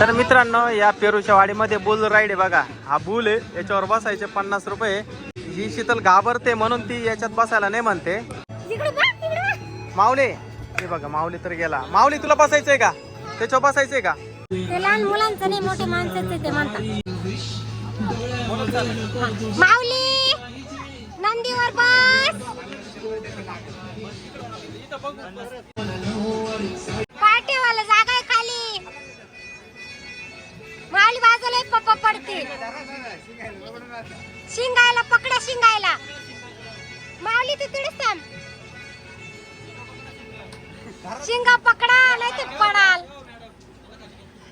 तर मित्रांनो या पेरूच्या वाडीमध्ये बुल राईड आहे बघा. हा बुल आहे याच्यावर बसायचे पन्नास रुपये. ही शीतल घाबरते म्हणून ती याच्यात बसायला नाही म्हणते. माऊली हे बघा माऊली तर गेला. माऊली तुला बसायचंय का? त्याच्यावर बसायचंय का? ते लहान मुलांचं नाही मोठे माणसाचं ते म्हणतात. माऊली नंदीवर बस. पडतील शिंगायला पकडा शिंगायला. माऊली तू तिकडेच थांब. शिंगा पकडा नाही ते पडाल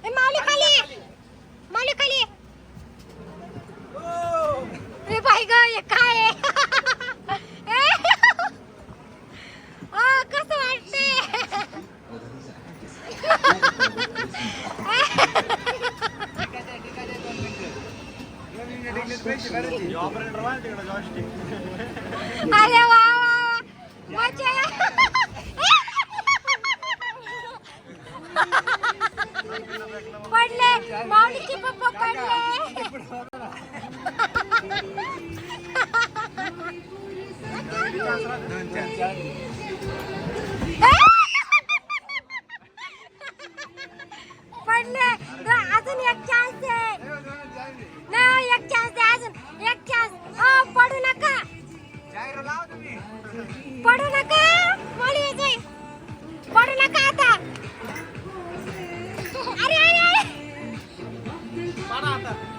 ए माऊली खाली माऊली खाली ए बाई ग हे काय आहे? ए, आ, कसं वाटते अरे वा मजा पडले. माऊलीचे पप्पा पडले. पडले. अजून एक चान्स आहे. ना एक चान्स पडू नका. माऊली येते पडू नका आता. अरे अरे अरे. आता.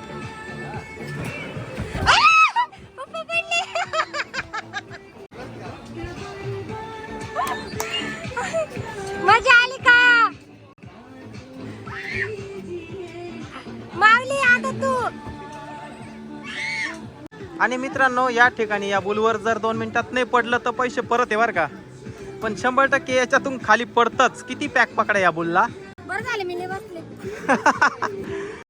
आणि मित्रांनो या ठिकाणी या बुलवर जर दोन मिनिटात नाही पडलं तर पैसे परत आहे बरं का. पण शंभर टक्के याच्यातून खाली पडतच. किती पॅक पकडा या बुलला? बरं झालं मी बसले.